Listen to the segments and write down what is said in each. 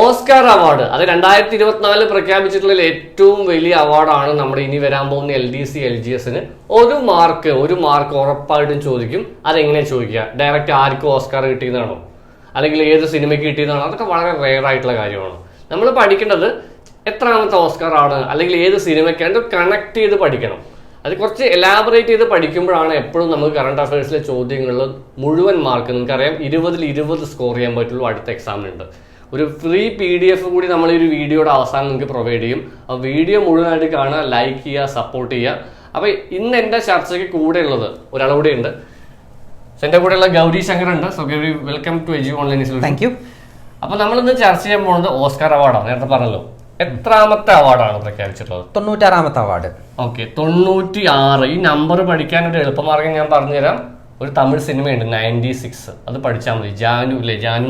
Oscar award. അത് രണ്ടായിരത്തി ഇരുപത്തിനാലിൽ പ്രഖ്യാപിച്ചിട്ടുള്ള ഏറ്റവും വലിയ അവാർഡാണ് നമ്മുടെ ഇനി വരാൻ പോകുന്ന L D C L G എസിന്. ഒരു മാർക്ക് ഒരു മാർക്ക് ഉറപ്പായിട്ടും ചോദിക്കും. അതെങ്ങനെ ചോദിക്കുക? ഡയറക്റ്റ് ആർക്കും ഓസ്കാർ കിട്ടിയതാണോ അല്ലെങ്കിൽ ഏത് സിനിമയ്ക്ക് കിട്ടിയതാണോ അതൊക്കെ വളരെ റെയർ ആയിട്ടുള്ള കാര്യമാണ്. നമ്മൾ പഠിക്കേണ്ടത് എത്രാമത്തെ ഓസ്കാർ ആണ് അല്ലെങ്കിൽ ഏത് സിനിമയ്ക്കാണ്? കണക്ട് ചെയ്ത് പഠിക്കണം. അത് കുറച്ച് എലാബറേറ്റ് ചെയ്ത് പഠിക്കുമ്പോഴാണ് എപ്പോഴും നമുക്ക് കറണ്ട് അഫയേഴ്സിലെ ചോദ്യങ്ങളിൽ മുഴുവൻ മാർക്ക് നിങ്ങൾക്കറിയാം ഇരുപതിൽ ഇരുപത് സ്കോർ ചെയ്യാൻ പറ്റുള്ളൂ അടുത്ത എക്സാമിനുണ്ട് ഒരു ഫ്രീ പി ഡി എഫ് കൂടി നമ്മൾ ഈ ഒരു വീഡിയോയുടെ അവസാനം നിങ്ങൾക്ക് പ്രൊവൈഡ് ചെയ്യും. ആ വീഡിയോ മുഴുവനായിട്ട് കാണുക ലൈക്ക് ചെയ്യുക സപ്പോർട്ട് ചെയ്യുക. അപ്പോൾ ഇന്ന് എന്റെ ചർച്ചയ്ക്ക് കൂടെ ഉള്ളത് ഒരാൾ കൂടെ ഉണ്ട്. എന്റെ കൂടെയുള്ള ഗൗരി ശങ്കർ ഉണ്ട്. So Gauri welcome to edu online thank you അപ്പോൾ നമ്മളിന്ന് ചർച്ച ചെയ്യാൻ പോകുന്നത് ഓസ്കാർ അവാർഡാണ്. നേരത്തെ പറഞ്ഞല്ലോ. എത്രാമത്തെ അവാർഡാണ് പ്രഖ്യാപിച്ചിട്ടുള്ളത്? തൊണ്ണൂറ്റാറാമത്തെ അവാർഡ്. ഓക്കെ തൊണ്ണൂറ്റി ആറ് ഈ നമ്പർ പഠിക്കാൻ ഒരു എളുപ്പമാർഗം ഞാൻ പറഞ്ഞുതരാം. ഒരു തമിഴ് സിനിമയുണ്ട് നയന്റി സിക്സ് അത് പഠിച്ചാൽ മതി. ജാനു ഇല്ലേ ജാനു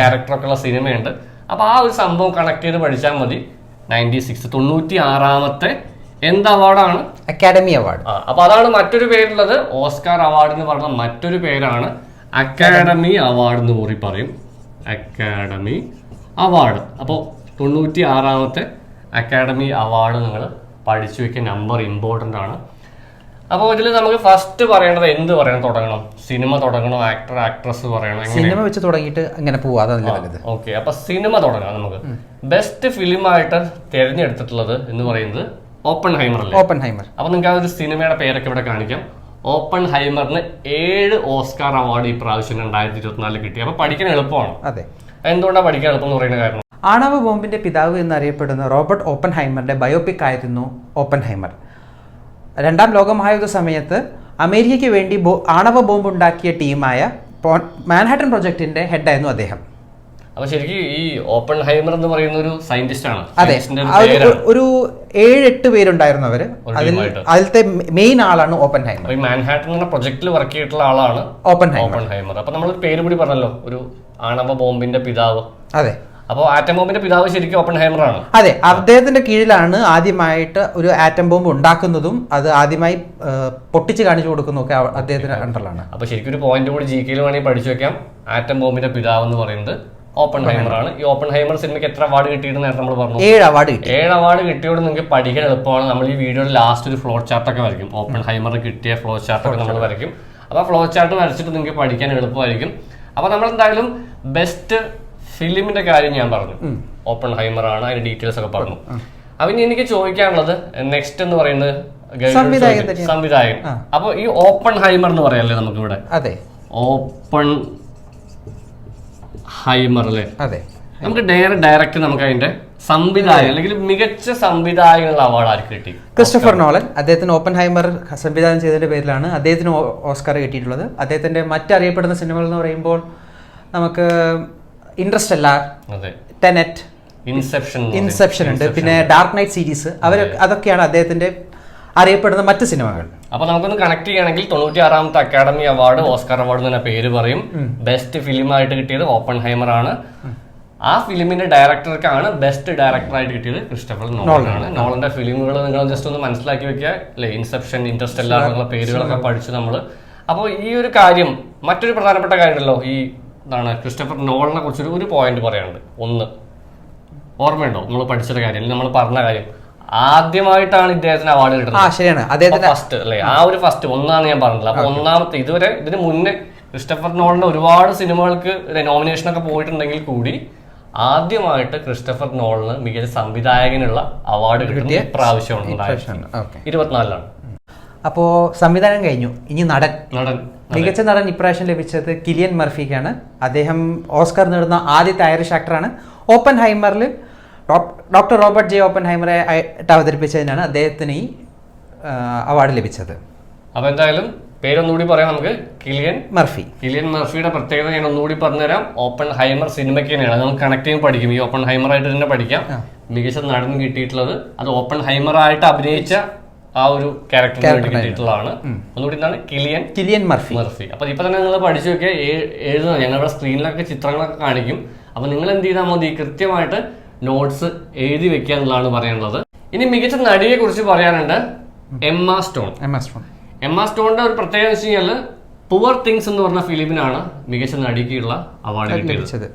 ക്യാരക്ടറൊക്കെ ഉള്ള സിനിമയുണ്ട്. അപ്പോൾ ആ ഒരു സംഭവം കണക്ട് ചെയ്ത് പഠിച്ചാൽ മതി. നയന്റി സിക്സ് തൊണ്ണൂറ്റി ആറാമത്തെ എന്ത് അവാർഡാണ്? Academy award. ആ അപ്പൊ അതാണ് മറ്റൊരു പേരുള്ളത്. ഓസ്കാർ അവാർഡ് എന്ന് പറഞ്ഞ മറ്റൊരു പേരാണ്. അക്കാഡമി അവാർഡ് എന്ന് കൂറി പറയും. Academy award. അപ്പോൾ തൊണ്ണൂറ്റി ആറാമത്തെ അക്കാഡമി അവാർഡ് നിങ്ങൾ പഠിച്ചു വെക്കുക നമ്പർ ഇമ്പോർട്ടന്റ് ആണ്. അപ്പോൾ ഇതിൽ നമുക്ക് ഫസ്റ്റ് പറയേണ്ടത് എന്ത് പറയണം? തുടങ്ങണം. സിനിമ തുടങ്ങണം ആക്ടർ ആക്ട്രസ് പറയണം സിനിമ വെച്ച് തുടങ്ങിയിട്ട് അങ്ങനെ പോവാ ഓക്കെ അപ്പൊ സിനിമ തുടങ്ങാം നമുക്ക്. ബെസ്റ്റ് ഫിലിം ആയിട്ട് തിരഞ്ഞെടുത്തിട്ടുള്ളത് എന്ന് പറയുന്നത് ഓപ്പൺ ഹൈമർ അല്ലേ? ഓപ്പൺ ഹൈമർ അപ്പൊ നിങ്ങൾക്ക് ആ ഒരു സിനിമയുടെ പേരൊക്കെ ഇവിടെ കാണിക്കാം. ഓപ്പൺ ഹൈമറിന് ഏഴ് ഓസ്കാർ അവാർഡ് ഈ പ്രാവശ്യം രണ്ടായിരത്തി ഇരുപത്തിനാലിൽ കിട്ടി. അപ്പൊ പഠിക്കാൻ എളുപ്പമാണ്. അതെ. എന്തുകൊണ്ടാണ് പഠിക്കാൻ എളുപ്പം എന്ന് പറയുന്ന കാരണം? ആണവ ബോംബിന്റെ പിതാവ് എന്നറിയപ്പെടുന്ന റോബർട്ട് ഓപ്പൺ ഹൈമറിന്റെ ബയോപിക് ആയിരുന്നു ഓപ്പൺ ഹൈമർ രണ്ടാം ലോകമഹായുദ്ധ സമയത്ത് അമേരിക്കയ്ക്ക് വേണ്ടി ബോ ആണവ ബോംബ് ഉണ്ടാക്കിയ ടീമായ മാൻഹാട്ടൻ പ്രൊജക്ടിന്റെ ഹെഡായിരുന്നു അദ്ദേഹം. അപ്പൊ ശരിക്കും ഈ ഓപ്പൺ ഹൈമർ എന്ന് പറയുന്ന ഒരു സയന്റിസ്റ്റ് ആണ്. അതെ. ഒരു ഏഴ് എട്ട് പേരുണ്ടായിരുന്നു അവർ. അതിൽ. അതിലത്തെ മെയിൻ ആളാണ് ഓപ്പൺ ഹൈമർ മാൻഹാട്ടൻ എന്ന പ്രൊജക്ടിൽ വർക്ക് ചെയ്തിട്ടുള്ള ആളാണ് ഓപ്പൺ ഹൈമർ ഓപ്പൺ ഹൈമർ അപ്പൊ നമ്മൾ പേര് കൂടി പറഞ്ഞല്ലോ ഒരു ആണവ ബോംബിന്റെ പിതാവ്. അതെ. അപ്പോൾ ആറ്റം ബോംബിന്റെ പിതാവ് ശരിക്കും ഓപ്പൺ ഹൈമർ ആണ് അതെ അദ്ദേഹത്തിന്റെ കീഴിലാണ് ആദ്യമായിട്ട് ഒരു ആറ്റം ബോംബ് ഉണ്ടാക്കുന്നതും അത് ആദ്യമായി പൊട്ടിച്ച് കാണിച്ചു കൊടുക്കുന്നതും ഒക്കെ അദ്ദേഹത്തിന്റെ അണ്ടറിലാണ്. അപ്പൊ ശരിക്കും ഒരു പോയിന്റ് കൂടി ജി കെയിൽ വേണമെങ്കിൽ പഠിച്ചു വെക്കാം. ആറ്റം ബോംബിന്റെ പിതാവ് എന്ന് പറയുന്നത് ഓപ്പൺ ഹൈമർ ആണ് ഈ ഓപ്പൺ ഹൈമർ സിനിമയ്ക്ക് എത്ര അവാർഡ് കിട്ടിയിട്ട് നേരത്തെ നമ്മൾ പറഞ്ഞു. ഏഴ് അവാർഡ് കിട്ടി. ഏഴ് അവാർഡ് കിട്ടിയോട് നിങ്ങൾക്ക് പഠിക്കാൻ എളുപ്പമാണ്. നമ്മൾ ഈ വീഡിയോയുടെ ലാസ്റ്റ് ഒരു ഫ്ലോ ചാർട്ട് ഒക്കെ വരയ്ക്കും. ഓപ്പൺ ഹൈമർ കിട്ടിയ ഫ്ലോ ചാർട്ട് ഒക്കെ നമ്മൾ വരയ്ക്കും. അപ്പോൾ ഫ്ലോ ചാർട്ട് വരച്ചിട്ട് നിങ്ങൾക്ക് പഠിക്കാൻ എളുപ്പമായിരിക്കും. അപ്പോൾ നമ്മൾ എന്തായാലും ബെസ്റ്റ് ഫിലിമിന്റെ കാര്യം ഞാൻ പറഞ്ഞു. ഓപ്പൺ ഹൈമർ ആണ് അതിന്റെ ഡീറ്റെയിൽസ് ഒക്കെ പറഞ്ഞു. അപ്പൊ എനിക്ക് ചോദിക്കാനുള്ളത് നെക്സ്റ്റ് എന്ന് പറയുന്നത് സംവിധായകൻ അപ്പൊ ഈ ഓപ്പൺ ഹൈമർ എന്ന് പറയാല്ലേ നമുക്ക് ഇവിടെ അതെ. ഓപ്പൺ ഹൈമർ അല്ലേ? അതെ. നമുക്ക് ഡയറക്റ്റ് ഡയറക്റ്റ് നമുക്ക് അതിന്റെ സംവിധായകൻ അല്ലെങ്കിൽ മികച്ച സംവിധായകനുള്ള അവാർഡ് ആർക്ക് കിട്ടി? Christopher Nolan. അദ്ദേഹത്തിന് ഓപ്പൺ ഹൈമർ സംവിധാനം ചെയ്തതിന്റെ പേരിലാണ് അദ്ദേഹത്തിന് ഓസ്കാർ കിട്ടിയിട്ടുള്ളത്. അദ്ദേഹത്തിന്റെ മറ്ററിയപ്പെടുന്ന സിനിമകൾ എന്ന് പറയുമ്പോൾ നമുക്ക് ഇൻട്രസ്റ്റ് അല്ല. ടെനറ്റ് ഇൻസെപ്ഷൻ ഇൻസെപ്ഷൻ ഉണ്ട്. പിന്നെ ഡാർക്ക് നൈറ്റ് സീരീസ് അവർ അതൊക്കെയാണ് അദ്ദേഹത്തിന്റെ അറിയപ്പെടുന്ന മറ്റ് സിനിമകൾ. അപ്പൊ നമുക്കൊന്ന് കണക്ട് ചെയ്യണമെങ്കിൽ തൊണ്ണൂറ്റി ആറാമത്തെ അക്കാഡമി അവാർഡ് ഓസ്കാർ അവാർഡ് തന്നെ പേര് പറയും. ബെസ്റ്റ് ഫിലിം ആയിട്ട് കിട്ടിയത് ഓപ്പൺ ഹൈമർ ആണ് ആ ഫിലിമിന്റെ ഡയറക്ടർക്കാണ് ബെസ്റ്റ് ഡയറക്ടറായിട്ട് കിട്ടിയത് ക്രിസ്റ്റഫർ നോളനാണ് നോളന്റെ ഫിലിമുകൾ നിങ്ങൾ ജസ്റ്റ് ഒന്ന് മനസ്സിലാക്കി വെക്കുക. അല്ലെ? ഇൻസെപ്ഷൻ ഇൻട്രസ്റ്റെല്ലാർ എന്നുള്ള പേരുകളൊക്കെ പഠിച്ചു നമ്മൾ അപ്പോൾ ഈ ഒരു കാര്യം മറ്റൊരു പ്രധാനപ്പെട്ട കാര്യമുണ്ടല്ലോ. ഈ എന്താണ് ക്രിസ്റ്റഫർ നോളിനെ കുറിച്ചൊരു ഒരു പോയിന്റ് പറയാനുണ്ട്. ഒന്ന് ഓർമ്മയുണ്ടോ? നമ്മൾ പഠിച്ചൊരു കാര്യം അല്ലെങ്കിൽ നമ്മൾ പറഞ്ഞ കാര്യം. ആദ്യമായിട്ടാണ് ഇദ്ദേഹത്തിന് അവാർഡ് കിട്ടുന്നത്. ശരിയാണ്. അദ്ദേഹത്തിന് ഫസ്റ്റ് അല്ലേ? ആ ഒരു ഫസ്റ്റ് ഒന്നാണ് ഞാൻ പറഞ്ഞത്. അപ്പൊ ഒന്നാമത്തെ ഇതുവരെ ഇതിന് മുന്നേ ക്രിസ്റ്റഫർ നോളിന്റെ ഒരുപാട് സിനിമകൾക്ക് നോമിനേഷൻ ഒക്കെ പോയിട്ടുണ്ടെങ്കിൽ കൂടി ആദ്യമായിട്ട് ക്രിസ്റ്റഫർ നോളിന് മികച്ച സംവിധായകനുള്ള അവാർഡ് കിട്ടിയ പ്രാവശ്യമാണ് ഇരുപത്തിനാലിലാണ്. അപ്പോൾ സംവിധാനം കഴിഞ്ഞു. ഇനി നടൻ. നടൻ. മികച്ച നടൻ ഇപ്രാവശ്യം ലഭിച്ചത് കിലിയൻ മർഫിക്കാണ്. അദ്ദേഹം ഓസ്കർ നേടുന്ന ആദ്യത്തെ ഐറിഷ് ആക്ടറാണ് ഓപ്പൻ ഹൈമറിൽ ഡോക്ടർ റോബർട്ട് ജെ ഓപ്പൻ ഹൈമറെ ആയിട്ട് അവതരിപ്പിച്ചതിനാണ് അദ്ദേഹത്തിന് ഈ അവാർഡ് ലഭിച്ചത്. അപ്പൊ എന്തായാലും പേരൊന്നുകൂടി പറയാം നമുക്ക്. Kylian Murphy. കിലിയൻ മർഫിയുടെ പ്രത്യേകത ഞാൻ ഒന്നുകൂടി പറഞ്ഞുതരാം. ഓപ്പൺ ഹൈമർ സിനിമയ്ക്ക് തന്നെയാണ്. അത് നമുക്ക് കണക്ട് ചെയ്യാൻ പഠിക്കും. ഈ ഓപ്പൺ ഹൈമർ ആയിട്ട് തന്നെ പഠിക്കാം. മികച്ച നടൻ കിട്ടിയിട്ടുള്ളത്. അത് ഓപ്പൺ ഹൈമർ ആയിട്ട് അഭിനയിച്ച ആ ഒരു ക്യാരക്ടറിന് വേണ്ടി കിട്ടിയിട്ടുള്ളതാണ്. ഒന്നുകൂടി എന്താണ് കിലിയൻ കിലിയൻ മർഫി. മർഫി. അപ്പൊ ഇപ്പൊ തന്നെ നിങ്ങൾ പഠിച്ചു നോക്കിയാൽ എഴുതുന്നത് ഞങ്ങളുടെ സ്ക്രീനിലൊക്കെ ചിത്രങ്ങളൊക്കെ കാണിക്കും. അപ്പൊ നിങ്ങൾ എന്ത് ചെയ്താൽ മതി? കൃത്യമായിട്ട് നോട്ട്സ് എഴുതി വെക്കുക എന്നുള്ളതാണ് പറയാനുള്ളത്. ഇനി മികച്ച നടിയെ കുറിച്ച് പറയാനുണ്ട് Emma Stone. Emma Stone. Emma സ്റ്റോണിന്റെ ഒരു പ്രത്യേകത വെച്ച് കഴിഞ്ഞാൽ പുവർ തിങ്സ് എന്ന് പറഞ്ഞ ഫിലിമിനാണ് മികച്ച നടിക്കുള്ള അവാർഡ് കിട്ടിയത്.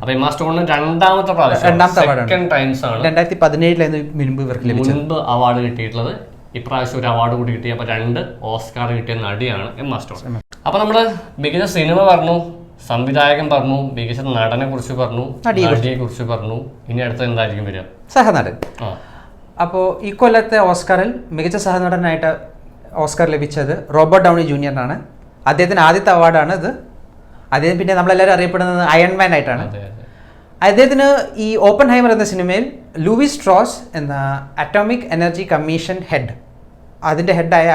അപ്പൊ ആ സ്റ്റോണിന് രണ്ടാമത്തെ പ്രാവശ്യം. സെക്കൻഡ് ടൈംസ് ആണ്. രണ്ടായിരത്തി പതിനേഴിലായിരുന്നു മുൻപ് ഇവർക്ക് മുൻപ് അവാർഡ് കിട്ടിയിട്ടുള്ളത്. ഇപ്രാവശ്യം ഒരു അവാർഡ് കൂടി കിട്ടി അപ്പൊ രണ്ട് ഓസ്കാർ കിട്ടിയ നടിയാണ് എം സ്റ്റോൺ. അപ്പൊ നമ്മൾ മികച്ച സിനിമ പറഞ്ഞു സംവിധായകൻ പറഞ്ഞു മികച്ച നടനെ കുറിച്ച് പറഞ്ഞു നടിയെ കുറിച്ച്. പറഞ്ഞു. ഇനി അടുത്ത എന്തായിരിക്കും വരിക? സഹനടൻ. അപ്പോ അപ്പോൾ ഈ കൊല്ലത്തെ ഓസ്കാറിൽ മികച്ച സഹനടനായിട്ട് ഓസ്കാർ ലഭിച്ചത് റോബർട്ട് ഡൗണി ജൂനിയറിനാണ് അദ്ദേഹത്തിന് ആദ്യത്തെ അവാർഡാണ് ഇത്. അദ്ദേഹം പിന്നെ നമ്മളെല്ലാവരും അറിയപ്പെടുന്നത് അയൺമാൻ ആയിട്ടാണ്. അദ്ദേഹത്തിന് ഈ ഓപ്പൺ ഹൈമർ എന്ന സിനിമയിൽ ലൂയിസ് സ്ട്രോസ് എന്ന അറ്റോമിക് എനർജി കമ്മീഷൻ ഹെഡ് അതിന്റെ ഹെഡായ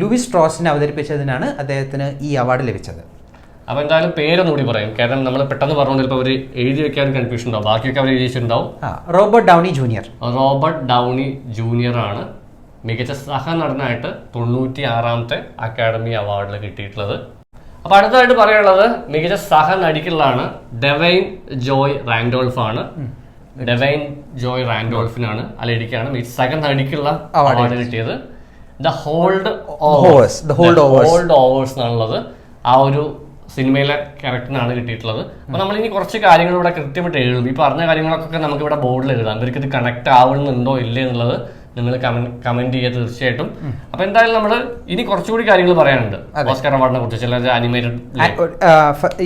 ലൂയിസ് സ്ട്രോസിനെ അവതരിപ്പിച്ചതിനാണ് അദ്ദേഹത്തിന് ഈ അവാർഡ് ലഭിച്ചത്. അപ്പോൾ എന്തായാലും പേരൊന്നും കൂടി പറയും. കാരണം നമ്മൾ പെട്ടെന്ന് പറഞ്ഞുകൊണ്ട് ചിലപ്പോൾ അവർ എഴുതി വെക്കാൻ കൺഫ്യൂഷൻ ഉണ്ടാവും. ബാക്കിയൊക്കെ അവർ എഴുതി വെച്ചിട്ടുണ്ടാവും Robert Downey Junior. Robert Downey Junior ആണ് മികച്ച സഹനടനായിട്ട് തൊണ്ണൂറ്റി ആറാമത്തെ അക്കാഡമി അവാർഡിൽ കിട്ടിയിട്ടുള്ളത്. അപ്പൊ അടുത്തതായിട്ട് പറയാനുള്ളത് മികച്ച സഹനടിക്കുള്ളതാണ് ഡെവൈൻ ജോയ് റാൻഡോൾഫ് ആണ്. ഡെവൈൻ ജോയ് റാൻഡോൾഫിനാണ് അലേഡിക്കാണ് സെക്കൻഡ് അടിക്കുള്ള അവാർഡ് കിട്ടിയത്. The Holdovers. ഹോൾഡ് ഓവേഴ്സ് എന്നുള്ളത് ആ ഒരു സിനിമയിലെ ക്യാരക്ടറിനാണ് കിട്ടിയിട്ടുള്ളത്. അപ്പൊ നമ്മൾ ഇനി കുറച്ച് കാര്യങ്ങൾ ഇവിടെ കൃത്യമായിട്ട് എഴുതും ഈ പറഞ്ഞ കാര്യങ്ങളൊക്കെ നമുക്ക് ഇവിടെ ബോർഡിൽ എഴുതാം. ഇവർക്ക് ഇത് കണക്ട് ആവുന്നുണ്ടോ ഇല്ലേ എന്നുള്ളത് നിങ്ങൾ കമന്റ് ചെയ്യുക തീർച്ചയായിട്ടും. അപ്പൊ എന്തായാലും നമ്മൾ ഇനി കുറച്ചുകൂടി കാര്യങ്ങൾ പറയാനുണ്ട്. ഓസ്കാർ അവാർഡിനെ കുറിച്ച് ചില അനിമേറ്റഡ്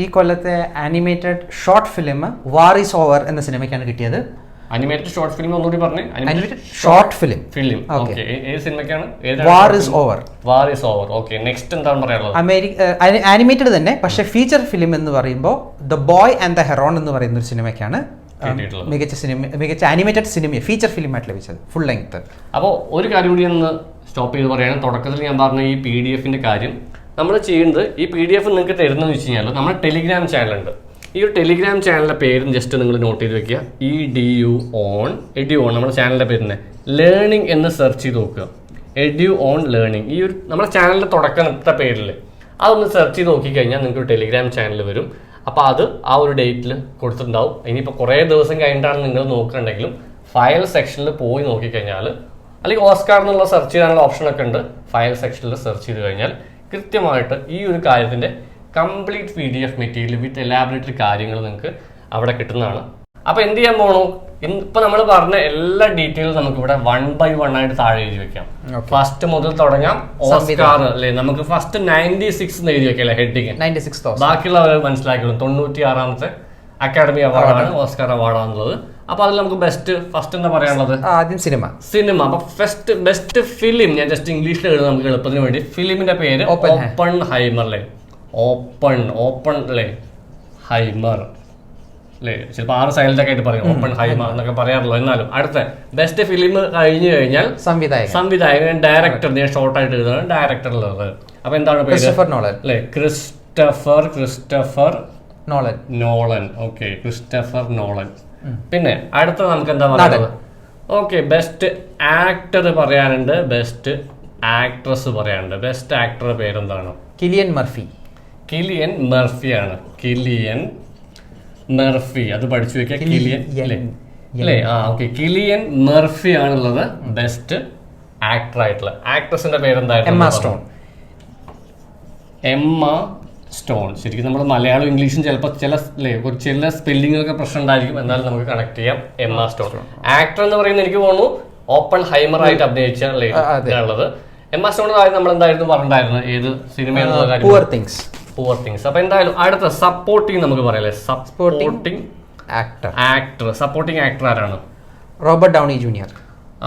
ഈ കൊല്ലത്തെ animated short film War Is Over എന്ന സിനിമയ്ക്കാണ് കിട്ടിയത്. അനിമേറ്റഡ് ഷോർട്ട് ഫിലിം ഒന്നുകൂടി പറഞ്ഞു. Animated short film film. Okay ഏത് സിനിമയ്ക്കാണ്? War Is Over War Is Over okay next എന്താണ് പറയാനുള്ളത്? അമേരിക്ക ആനിമേറ്റഡ് തന്നെ. പക്ഷേ ഫീച്ചർ ഫിലിം എന്ന് പറയുമ്പോൾ the Boy and the Heron എന്ന് പറയുന്ന ഒരു സിനിമയ്ക്കാണ്. മികച്ച സിനിമ മികച്ച ആനിമേറ്റഡ് സിനിമ ഫീച്ചർ ഫിലിമായിട്ട് ലഭിച്ചത്. ഫുൾ ലെങ്ത് അപ്പോൾ ഒരു കാര്യം കൂടി ഒന്ന് സ്റ്റോപ്പ് ചെയ്ത് പറയുകയാണ്. തുടക്കത്തിൽ ഞാൻ പറഞ്ഞ ഈ പി ഡി എഫിന്റെ കാര്യം. നമ്മൾ ചെയ്യുന്നത് ഈ പി ഡി എഫ് നിങ്ങൾക്ക് തരുന്നതെന്ന് വെച്ച് കഴിഞ്ഞാൽ നമ്മുടെ ടെലിഗ്രാം ചാനലുണ്ട് ഈ ഒരു ടെലിഗ്രാം ചാനലിന്റെ പേരും ജസ്റ്റ് നിങ്ങൾ നോട്ട് ചെയ്ത് വെക്കുക. E D U on Edu on നമ്മുടെ ചാനലിന്റെ പേരിനെ ലേണിംഗ് എന്ന് സെർച്ച് ചെയ്ത് നോക്കുക. എഡ്യു ഓൺ ലേണിംഗ് ഈ ഒരു നമ്മുടെ ചാനലിന്റെ തുടക്കത്തെ പേരിൽ അതൊന്ന് സെർച്ച് ചെയ്ത് നോക്കിക്കഴിഞ്ഞാൽ നിങ്ങൾക്ക് ഒരു ടെലിഗ്രാം ചാനൽ വരും. അപ്പോൾ അത് ആ ഒരു ഡേറ്റിൽ കൊടുത്തിട്ടുണ്ടാവും. ഇനിയിപ്പോൾ കുറേ ദിവസം കഴിഞ്ഞിട്ടാണ് നിങ്ങൾ നോക്കുന്നുണ്ടെങ്കിലും ഫയൽ സെക്ഷനിൽ പോയി നോക്കിക്കഴിഞ്ഞാൽ അല്ലെങ്കിൽ ഓസ്കാർ എന്നുള്ള സെർച്ച് ചെയ്യാനുള്ള ഓപ്ഷൻ ഒക്കെ ഉണ്ട്. ഫയൽ സെക്ഷനിൽ സെർച്ച് ചെയ്ത് കഴിഞ്ഞാൽ കൃത്യമായിട്ട് ഈ ഒരു കാര്യത്തിന്റെ complete P D F material with elaborated കാര്യങ്ങൾ നിങ്ങൾക്ക് അവിടെ കിട്ടുന്നതാണ്. അപ്പോൾ എന്ത് ചെയ്യാൻ ഇന്ന് ഇപ്പൊ നമ്മൾ പറഞ്ഞ എല്ലാ ഡീറ്റെയിൽസ് നമുക്ക് ഇവിടെ വൺ ബൈ വൺ ആയിട്ട് താഴെ എഴുതി വെക്കാം. ഫസ്റ്റ് മുതൽ തുടങ്ങാം. ഓസ്കാർ അല്ലേ? നമുക്ക് ഫസ്റ്റ് നയന്റി സിക്സ് എഴുതി വെക്കാം അല്ലേ ഹെഡിങ് ബാക്കിയുള്ളവർ മനസ്സിലാക്കിയുള്ളൂ തൊണ്ണൂറ്റി ആറാമത്തെ അക്കാഡമി അവാർഡാണ് ഓസ്കാർ അവാർഡാണുള്ളത് അപ്പൊ അതിൽ നമുക്ക് ബെസ്റ്റ് ഫസ്റ്റ് എന്താ പറയാനുള്ളത്? ആദ്യം സിനിമ സിനിമ അപ്പൊ ഫസ്റ്റ് ബെസ്റ്റ് ഫിലിം ഞാൻ ജസ്റ്റ് ഇംഗ്ലീഷിൽ എഴുതുന്നത് നമുക്ക് എളുപ്പത്തിന് വേണ്ടി. ഫിലിമിന്റെ പേര് ഓപ്പൺ ഹൈമർ അല്ലേ ഓപ്പൺ ഓപ്പൺ അല്ലേ ഹൈമർ അല്ലേ? ചിലപ്പോൾ ആറ് സൈലന്റ് ഒക്കെ ആയിട്ട് പറയും ഓപ്പൺ ഹൈമ എന്നൊക്കെ പറയാറുള്ളൂ. എന്നാലും അടുത്ത ബെസ്റ്റ് ഫിലിം കഴിഞ്ഞു കഴിഞ്ഞാൽ സംവിധായകൻ. സംവിധായകൻ ഡയറക്ടർ ഞാൻ ഷോർട്ട് ആയിട്ട് എഴുതുന്നത് ഡയറക്ടറുള്ളത് അപ്പൊ എന്താണ് ക്രിസ്റ്റഫർ നോളൻ അല്ലേ? Christopher Christopher Nolan Nolan okay Christopher Nolan പിന്നെ അടുത്ത നമുക്ക് എന്താ പറയുന്നത് ഓക്കെ ബെസ്റ്റ് ആക്ടർ പറയാനുണ്ട്. ബെസ്റ്റ് ആക്ട്രസ് പറയാനുണ്ട്. ബെസ്റ്റ് ആക്ടറുടെ പേരെന്താണ്? കിലിയൻ മർഫി കിലിയൻ മർഫിയാണ് കിലിയൻ മെർഫി അത് പഠിച്ചു വെക്കുക. കിലിയൻ അല്ലേ? അല്ലേ? ആ ഓക്കെ കിലിയൻ മെർഫി ആണുള്ളത്. ബെസ്റ്റ് ആക്ടർ ആയിട്ടുള്ള. ആക്ട്രസിന്റെ പേരെന്തായിരുന്നു എമ്മ സ്റ്റോൺ എമ്മ സ്റ്റോൺ ശരിക്കും നമ്മൾ മലയാളം ഇംഗ്ലീഷും ചിലപ്പോൾ ചില അല്ലേ ഒരു ചില സ്പെല്ലിംഗ് ഒക്കെ പ്രശ്നം ഉണ്ടായിരിക്കും. എന്നാലും നമുക്ക് കണക്ട് ചെയ്യാം. എമ്മ സ്റ്റോൺ ആക്ടർ എന്ന് പറയുന്നത് എനിക്ക് തോന്നുന്നു ഓപ്പൺ ഹൈമർ ആയിട്ട് അഭിനയിച്ച അല്ലേ ഉള്ളത് എമ്മ സ്റ്റോൺ നമ്മൾ എന്തായിരുന്നു പറഞ്ഞിട്ടുണ്ടായിരുന്നത്? ഏത് സിനിമ തിങ്സ് തിങ്സ് അപ്പൊ എന്തായാലും അടുത്ത സപ്പോർട്ടിങ് നമുക്ക് പറയാം supporting actor actor supporting actor ആരാണ്? റോബർട്ട് ഡൗണി ജൂനിയർ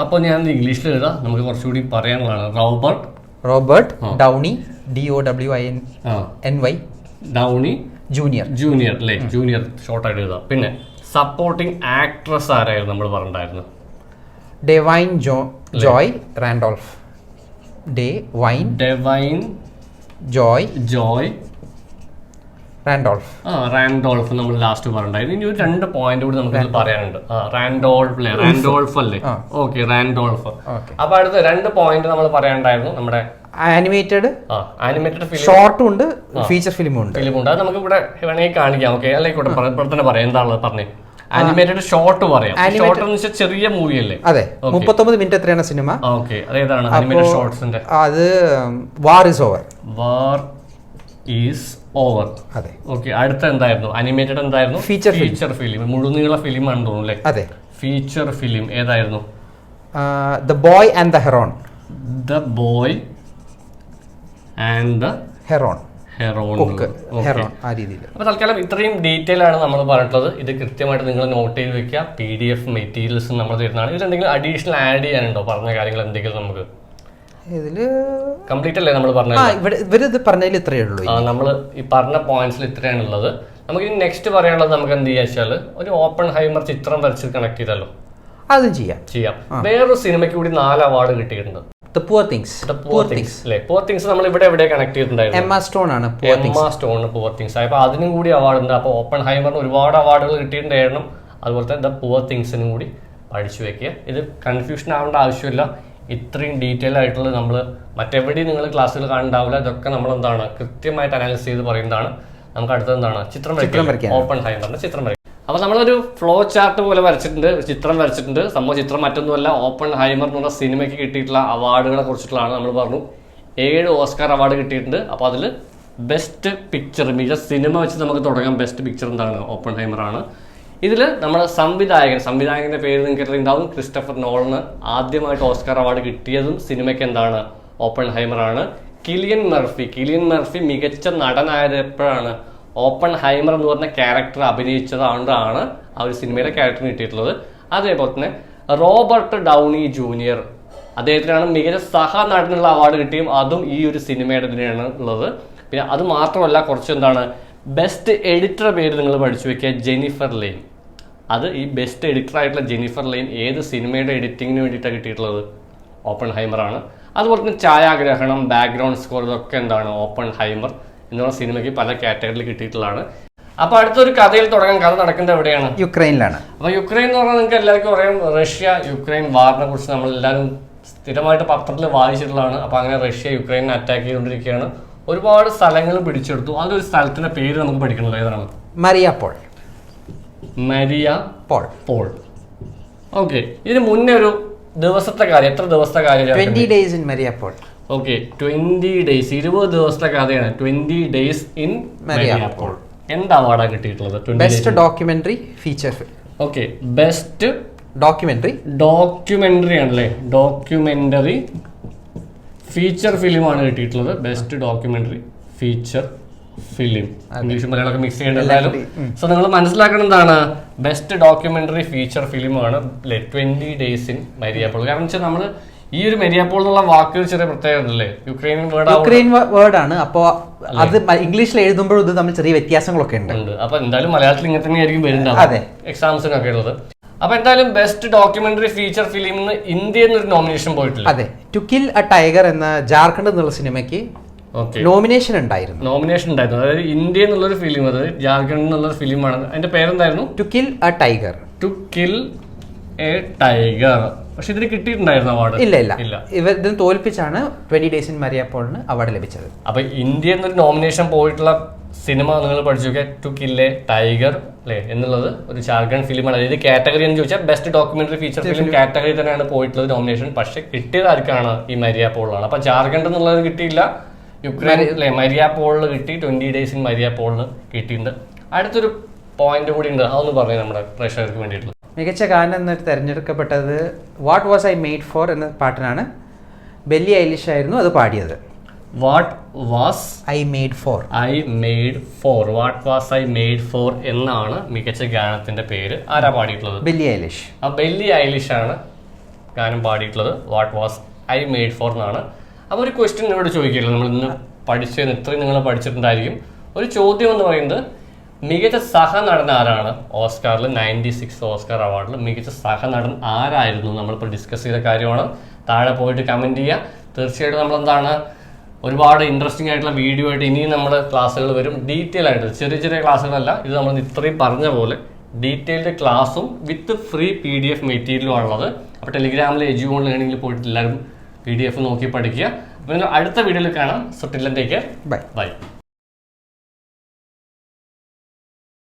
അപ്പോൾ ഞാൻ ഇംഗ്ലീഷിൽ എഴുതാം. നമുക്ക് കുറച്ചുകൂടി പറയാനുള്ളതാണ്. Robert Robert Downey D O W I N Y Downey Junior Junior അല്ലേ? ജൂനിയർ ഷോർട്ടായിട്ട് എഴുതാം. പിന്നെ സപ്പോർട്ടിംഗ് ആക്ട്രസ് ആരായിരുന്നു നമ്മൾ പറഞ്ഞിട്ടുണ്ടായിരുന്നു? Da'Vine Jo Joy Randolph Da'Vine Da'Vine Joy Joy Randolph ആ റാൻഡോൾഫ് നമ്മൾ ലാസ്റ്റ് പറഞ്ഞിട്ടുണ്ട് ഇനി ഒരു രണ്ട് പോയിന്റ് കൂടി നമുക്ക് പറയാനുണ്ട്. റാൻഡോൾഫ് അല്ലേ? റാൻഡോൾഫ് അല്ലേ. ഓക്കെ റാൻഡോൾഫ് അപ്പൊ അടുത്ത രണ്ട് പോയിന്റ് നമ്മൾ പറയാനുണ്ടായിരുന്നു നമ്മുടെ ആനിമേറ്റഡ് ആനിമേറ്റഡ് ഫിലിം ഷോർട്ടും ഉണ്ട് ഫീച്ചർ ഫിലിമും ഉണ്ട്. ഫിലിം ഉണ്ട് അത് നമുക്ക് ഇവിടെ വേണമെങ്കിൽ കാണിക്കാം. ഓക്കെ അല്ലെങ്കിൽ ഇവിടെ തന്നെ പറയാം. എന്താണുള്ളത് പറഞ്ഞേ. ആനിമേറ്റഡ് ഷോർട്ട് പറയാം. ഷോർട്ട് എന്ന് വെച്ചാൽ ചെറിയ മൂവി അല്ലേ? അതെ. മുപ്പത്തൊമ്പത് മിനിറ്റ് എത്രയാണ് സിനിമ? ഓക്കെ അതേതാണ് ആനിമേറ്റഡ് ഷോർട്സിന്റെ അത് War Is Over War Is Over അതെ. ഓക്കെ അടുത്ത എന്തായിരുന്നു? അനിമേറ്റഡ് എന്തായിരുന്നു? ഫീച്ചർ ഫീച്ചർ ഫിലിം മുഴുനീള ഫിലിം ആണ് തോന്നുന്നു അല്ലേ? അതെ. ഫീച്ചർ ഫിലിം ഏതായിരുന്നു? The Boy and the Heron the Boy and the Heron അപ്പോൾ തൽക്കാലം ഇത്രയും ഡീറ്റെയിൽ ആണ് നമ്മൾ പറഞ്ഞിട്ടുള്ളത്. ഇത് കൃത്യമായിട്ട് നിങ്ങൾ നോട്ട് ചെയ്ത് വെക്കുക. പി ഡി എഫ് മെറ്റീരിയൽസ് നമ്മൾ തരുന്നതാണ്. ഇതിൽ എന്തെങ്കിലും അഡീഷണൽ ആഡ് ചെയ്യാനുണ്ടോ? പറഞ്ഞ കാര്യങ്ങൾ എന്തെങ്കിലും നമുക്ക്? ഇതിൽ കംപ്ലീറ്റ് അല്ലേ നമ്മൾ ആ പറഞ്ഞത് ഇവിടെ ഇവരിത് പറഞ്ഞതിൽ ഇത്രയേ ഉള്ളൂ നമ്മൾ ഈ പറഞ്ഞ പോയിന്റ്സിൽ ഇത്രയാണ് ഉള്ളത്. നമുക്ക് ഇനി നെക്സ്റ്റ് പറയാനുള്ളത് നമുക്ക് എന്ത് ചെയ്യാ വെച്ചാൽ ഒരു ഓപ്പൺ ഹൈമർ ചിത്രം വരച്ച് കണക്ട് ചെയ്തല്ലോ അതും ചെയ്യാം. ചെയ്യാം. വേറൊരു സിനിമയ്ക്ക് കൂടി നാല് അവാർഡ് കിട്ടിയിട്ടുണ്ട്. തിങ്സ് പൂർ തിങ്സ് അല്ലേ? പൂർ തിങ്സ് നമ്മൾ ഇവിടെ എവിടെ കണക്ട് ചെയ്തിട്ടുണ്ടായിരുന്നു? എമ്മ സ്റ്റോൺ ആണ് എമ്മ സ്റ്റോൺ തിങ്സ് അതിനും കൂടി അവാർഡ് ഉണ്ട്. അപ്പോൾ ഓപ്പൺ ഹൈമറിന് ഒരുപാട് അവാർഡുകൾ കിട്ടിയിട്ടുണ്ടായിരുന്നു. അതുപോലെ തന്നെ ദ പൂവർ തിങ്സിനും കൂടി പഠിച്ചു വെക്കുക. ഇത് കൺഫ്യൂഷൻ ആവേണ്ട ആവശ്യമില്ല. ഇത്രയും ഡീറ്റെയിൽ ആയിട്ടുള്ള നമ്മൾ മറ്റെവിടെയും നിങ്ങൾ ക്ലാസ്സുകൾ കാണുന്നുണ്ടാവില്ല ഇതൊക്കെ നമ്മൾ എന്താണ് കൃത്യമായിട്ട് അനാലിസ് ചെയ്ത് പറയുന്നതാണ്. നമുക്ക് അടുത്തത് എന്താണ് ചിത്രം വരയ്ക്കാം വരയ്ക്കാൻ. ഓപ്പൺ പറഞ്ഞ ചിത്രം വരയ്ക്കുക അപ്പോൾ നമ്മളൊരു ഫ്ലോ ചാർട്ട് പോലെ വരച്ചിട്ടുണ്ട് ചിത്രം വരച്ചിട്ടുണ്ട്. സംഭവം ചിത്രം മറ്റൊന്നുമല്ല. ഓപ്പൺ ഹൈമർ എന്നുള്ള സിനിമയ്ക്ക് കിട്ടിയിട്ടുള്ള അവാർഡുകളെ കുറിച്ചിട്ടുള്ളതാണ് നമ്മൾ പറഞ്ഞു. ഏഴ് ഓസ്കാർ അവാർഡ് കിട്ടിയിട്ടുണ്ട്. അപ്പോൾ അതിൽ ബെസ്റ്റ് പിക്ചർ മികച്ച സിനിമ വെച്ച് നമുക്ക് തുടങ്ങാം. ബെസ്റ്റ് പിക്ചർ എന്താണ്? ഓപ്പൺ ഹൈമർ ആണ്. ഇതിൽ നമ്മുടെ സംവിധായകൻ സംവിധായകന്റെ പേര് നിങ്ങൾക്ക് ഉണ്ടാവും. ക്രിസ്റ്റഫർ നോളിന് ആദ്യമായിട്ട് ഓസ്കാർ അവാർഡ് കിട്ടിയതും സിനിമയ്ക്ക് എന്താണ്? ഓപ്പൺ ഹൈമറാണ് കിലിയൻ മെർഫി കിലിയൻ മെർഫി മികച്ച നടനായത് എപ്പോഴാണ്? ഓപ്പൺ ഹൈമർ എന്ന് പറഞ്ഞ ക്യാരക്ടർ അഭിനയിച്ചതുകൊണ്ടാണ് ആ ഒരു സിനിമയിലെ ക്യാരക്ടർ കിട്ടിയിട്ടുള്ളത്. അതേപോലെ തന്നെ റോബർട്ട് ഡൗണി ജൂനിയർ അദ്ദേഹത്തിനാണ് മികച്ച സഹ നടനുള്ള അവാർഡ് കിട്ടിയും അതും ഈ ഒരു സിനിമയുടെ തന്നെയാണ് ഉള്ളത്. പിന്നെ അത് മാത്രമല്ല കുറച്ച് എന്താണ്? ബെസ്റ്റ് എഡിറ്റർ പേര് നിങ്ങൾ പഠിച്ചു വെക്കുക ജെനിഫർ ലെയിൻ അത് ഈ ബെസ്റ്റ് എഡിറ്റർ ആയിട്ടുള്ള ജെനിഫർ ലെയിൻ ഏത് സിനിമയുടെ എഡിറ്റിങ്ങിന് വേണ്ടിയിട്ടാണ് കിട്ടിയിട്ടുള്ളത്? ഓപ്പൺ ഹൈമർ ആണ്. അതുപോലെ തന്നെ ഛായാഗ്രഹണം ബാക്ക്ഗ്രൗണ്ട് സ്കോർ ഇതൊക്കെ എന്താണ്? ഓപ്പൺ ഹൈമർ എന്നുള്ള സിനിമയ്ക്ക് പല കാറ്റഗറിയിൽ കിട്ടിയിട്ടുള്ളതാണ്. അപ്പോൾ അടുത്തൊരു കഥയിൽ തുടങ്ങാൻ കഥ നടക്കുന്നത് എവിടെയാണ്? യുക്രൈനിലാണ്. അപ്പോൾ യുക്രൈൻ എന്ന് പറഞ്ഞാൽ നിങ്ങൾക്ക് എല്ലാവർക്കും അറിയാം റഷ്യ യുക്രൈൻ വാറിനെ കുറിച്ച് നമ്മൾ എല്ലാവരും സ്ഥിരമായിട്ട് പത്രത്തിൽ വായിച്ചിട്ടുള്ളതാണ്. അപ്പോൾ അങ്ങനെ റഷ്യ യുക്രൈനെ അറ്റാക്ക് ചെയ്തുകൊണ്ടിരിക്കുകയാണ്. ഒരുപാട് സ്ഥലങ്ങൾ പിടിച്ചെടുത്തു. അതിലൊരു സ്ഥലത്തിന്റെ പേര് നമുക്ക് പഠിക്കണല്ലോ ഏതാണ് മരിയ പോൾ. Mariupol. പോൾ. ഓക്കെ ഇതിന് മുന്നേ ഒരു ദിവസത്തെ കാര്യം എത്ര ദിവസത്തെ കാര്യം twenty days in Mariupol. Okay twenty days ഇരുപത് ദിവസത്തെ കഥയാണ്. Twenty days in Mariupol. എന്ത് അവാർഡാണ് കിട്ടിയിട്ടുള്ളത് best documentary feature okay best documentary. Documentary ആണല്ലേ? ഡോക്യുമെന്ററി ഫീച്ചർ ഫിലിമാണ് കിട്ടിയിട്ടുള്ളത്. ബെസ്റ്റ് ഡോക്യുമെന്ററി ഫീച്ചർ ഫിലിം ഇംഗ്ലീഷും മലയാളമൊക്കെ മിക്സ് ചെയ്യേണ്ടതായാലും സോ നിങ്ങൾ മനസ്സിലാക്കണം എന്താണ്? ബെസ്റ്റ് ഡോക്യുമെന്ററി ഫീച്ചർ ഫിലിമാണ് ട്വന്റി ഡേയ്സ് ഇൻ മരിയാപ്പോൾ കാരണം വെച്ചാൽ നമ്മൾ ഈ ഒരു മരിയാപ്പോൾ എന്നുള്ള വാക്ക് ചെറിയ പ്രത്യേകത ഉണ്ടല്ലേ? യുക്രൈനിയൻ വേർഡ് യുക്രൈൻ വേർഡ് ആണ്. അപ്പോൾ അത് ഇംഗ്ലീഷിൽ എഴുതുമ്പോഴും ഇത് തമ്മിൽ ചെറിയ വ്യത്യാസങ്ങളൊക്കെ ഉണ്ട്. അപ്പൊ എന്തായാലും മലയാളത്തിൽ ഇങ്ങനെ തന്നെ ആയിരിക്കും. വരുന്നുണ്ടാവും എക്സാംസിനൊക്കെ ഉള്ളത്. അപ്പൊ എന്തായാലും ബെസ്റ്റ് ഡോക്യുമെന്ററി ഫീച്ചർ ഫിലിമിന് ഇന്ത്യ എന്നൊരു നോമിനേഷൻ പോയിട്ടില്ല. അതെ. ടു കിൽ എ ടൈഗർ എന്ന ജാർഖണ്ഡ് എന്നുള്ള സിനിമയ്ക്ക് നോമിനേഷൻ ഉണ്ടായിരുന്നു. നോമിനേഷൻ ഉണ്ടായിരുന്നു. അതായത് ഇന്ത്യ എന്നുള്ളൊരു ഫിലിം അത് ജാർഖണ്ഡ് എന്നുള്ളൊരു ഫിലിമാണ് അതിന്റെ പേരെന്തായിരുന്നു? To kill a tiger to kill a tiger പക്ഷെ ഇതിന് കിട്ടിയിട്ടുണ്ടായിരുന്നു അവാർഡ് ഇല്ല ഇല്ല. ഇല്ല. ഇവർ ഇതിന് തോൽപ്പിച്ചാണ് ട്വന്റി ഡേയ്സ് ഇൻ മരിയ പോളിന് അവാർഡ് ലഭിച്ചത്. അപ്പൊ ഇന്ത്യ എന്നൊരു നോമിനേഷൻ പോയിട്ടുള്ള സിനിമ നിങ്ങൾ പഠിച്ചു ടു കില്ലെ ടൈഗർ അല്ലേ എന്നുള്ളത് ഒരു ജാർഖണ്ഡ് ഫിലിമാണ്. അതായത് കാറ്റഗറി എന്ന് ചോദിച്ചാൽ best documentary feature film category തന്നെയാണ് പോയിട്ടുള്ളത് നോമിനേഷൻ പക്ഷേ കിട്ടിയത് ആർക്കാണ് ഈ മരിയ പോളാണ് അപ്പൊ ജാർഖണ്ഡ് എന്നുള്ളത് കിട്ടിയില്ല. യുക്രൈൻ അല്ലേ മരിയ പോളിൽ കിട്ടി. ട്വന്റി ഡേയ്സ് ഇൻ മരിയ പോളിൽ കിട്ടിയിട്ടുണ്ട്. അടുത്തൊരു പോയിന്റ് കൂടി ഉണ്ട് അതൊന്ന് പറഞ്ഞു നമ്മുടെ പ്രേക്ഷകർക്ക് വേണ്ടിയിട്ടുള്ളത്. മികച്ച ഗാനം എന്ന് തിരഞ്ഞെടുക്കപ്പെട്ടത് What Was I Made For എന്ന പാട്ടിനാണ്. ബെല്ലി ഐലിഷ് ആയിരുന്നു അത് പാടിയത്. What Was I Made For I Made For What Was I Made For എന്നാണ് മികച്ച ഗാനത്തിന്റെ പേര്. ആരാ പാടിയിട്ടുള്ളത്? Billie Eilish. ആ ബെല്ലി ഐലിഷ് ആണ് ഗാനം പാടിയിട്ടുള്ളത്. What Was I Made For എന്നാണ്. അപ്പോൾ ഒരു ക്വസ്റ്റ്യൻ നിങ്ങളോട് ചോദിക്കില്ല നമ്മൾ ഇന്ന് പഠിച്ചതിന് ഇത്രയും നിങ്ങൾ പഠിച്ചിട്ടുണ്ടായിരിക്കും. ഒരു ചോദ്യം എന്ന് പറയുന്നത് മികച്ച സഹനടൻ ആരാണ്? ഓസ്കാറിൽ നയന്റി സിക്സ് ഓസ്കാർ അവാർഡിൽ മികച്ച സഹനടൻ ആരായിരുന്നു? നമ്മളിപ്പോൾ ഡിസ്കസ് ചെയ്ത കാര്യമാണ്. താഴെ പോയിട്ട് കമന്റ് ചെയ്യുക തീർച്ചയായിട്ടും നമ്മൾ എന്താണ് ഒരുപാട് ഇൻട്രസ്റ്റിംഗ് ആയിട്ടുള്ള വീഡിയോ ആയിട്ട് ഇനിയും നമ്മുടെ ക്ലാസ്സുകൾ വരും. ഡീറ്റെയിൽ ആയിട്ട് ചെറിയ ചെറിയ ക്ലാസ്സുകളല്ല ഇത് നമ്മൾ ഇത്രയും പറഞ്ഞ പോലെ ഡീറ്റെയിൽഡ് ക്ലാസ്സും with free P D F മെറ്റീരിയലും ആണുള്ളത്. അപ്പോൾ ടെലിഗ്രാമിൽ എജു ഓൺ ലേണിംഗിൽ പോയിട്ട് എല്ലാവരും പി ഡി എഫ് നോക്കി പഠിക്കുക. അപ്പോൾ അടുത്ത വീഡിയോയിൽ കാണാം. So till then take bye bye